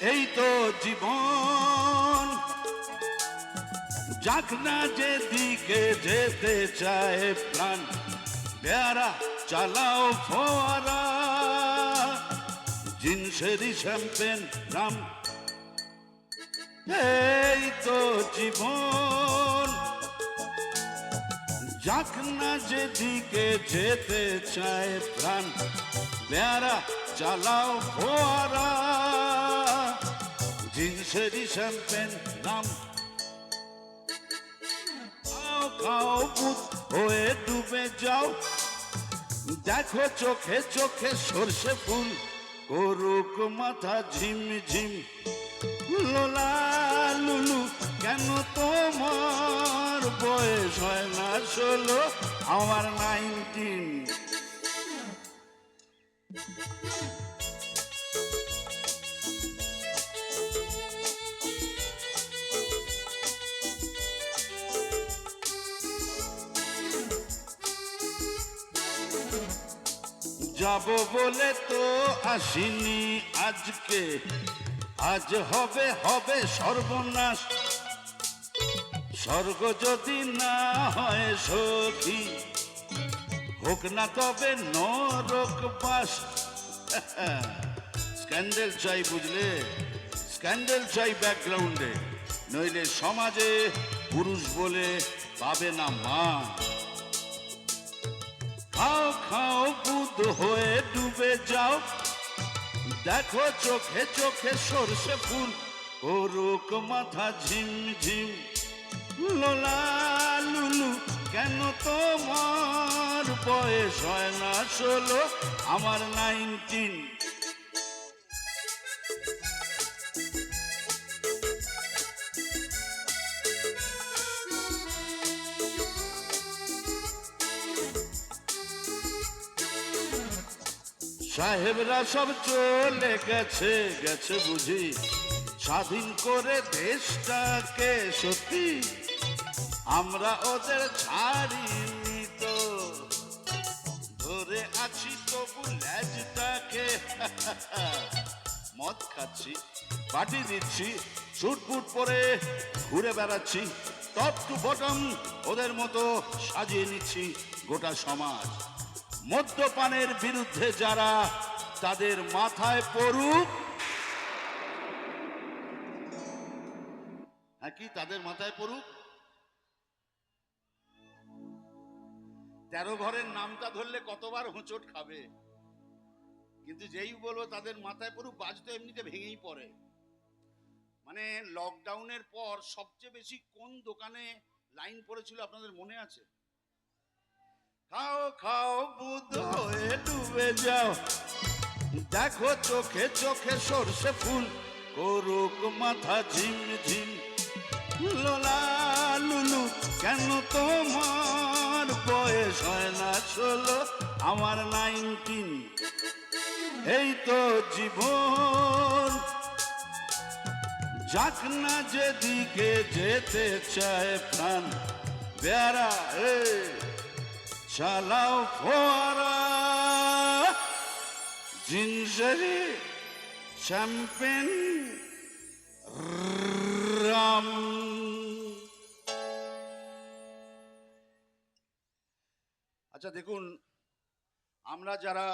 এই তো জীবন। যাক না যেদিকে যেতে চায় প্রাণ বেয়ারা চালাও ফোয়ারা। Gin sherry champagne rum. এই তো জীবন। যাক না যেদিকে যেতে চায় প্রাণ বেয়ারা চালাও ফোয়ারা। জিনসেরি শ্যাম্পেন রাম খাও হয়ে ডুবে যাও। দেখো চোখে চোখে সর্ষে ফুল, করুক মাথা ঝিম ঝিম। লুলু, কেন তোমার বয়স হয় না ষোলো? আমার নাইনটিন। যাব বলে তো আসিনি আজকে। আজ হবে হবে সর্বনাশ। স্বর্গ যদি না হয় সখী, হোক না তবে নরক বাস। স্ক্যান্ডেল চাই বুঝলে? স্ক্যান্ডেল চাই ব্যাকগ্রাউন্ডে। নইলে সমাজে পুরুষ বলে পাবে না মা। খাও খাও, বুধ হয়ে ডুবে যাও। দেখো চোখে চোখে সর্ষে ফুল করুক মাথা ঝিম ঝিম। লোলা লুলু, কেন তোমার বয়স হয় না ষোলো? আমার নাইনটিন। সাহেবরা সব চলে গেছে গেছে বুঝি। স্বাধীন করে দেশটাকে সত্যি আমরা ওদের ছাড়িনি তো। ধরে আছি তবু ল্যাজটাকে। মদ খাচ্ছি পাটি দিচ্ছি, ছুটপুট পরে ঘুরে বেড়াচ্ছি। টপ টু বটম ওদের মতো সাজিয়ে নিচ্ছি গোটা সমাজ। মদ্যপানের বিরুদ্ধে যারা তাদের মাথায় পড়ুক। হ্যাঁ কি, তাদের মাথায় পড়ুক? তেরো ঘরের নামটা ধরলে কতবার হোঁচট খাবে? কিন্তু যেই বলব, তাদের মাথায় পড়ুক, বাজ তো এমনিতে ভেঙেই পড়ে। মানে লকডাউনের পর সবচেয়ে বেশি কোন দোকানে লাইন পড়েছিল আপনাদের মনে আছে? খাও খাও, বুধ হয়ে ডুবে যাও। দেখো চোখে চোখে সর্ষে ফুল, করুক মাথা ঝিম ঝিম। লোলা কেন তোমার বয়স হয় না ষোলো? আমার নাইনটিন। এই তো জীবন। যাক না যেদিকে যেতে চায় প্রাণ। বেড়া এ চালাও ফোয়ারা। জিঞ্জারি চ্যাম্পেন রাম। আচ্ছা দেখুন আমরা যারা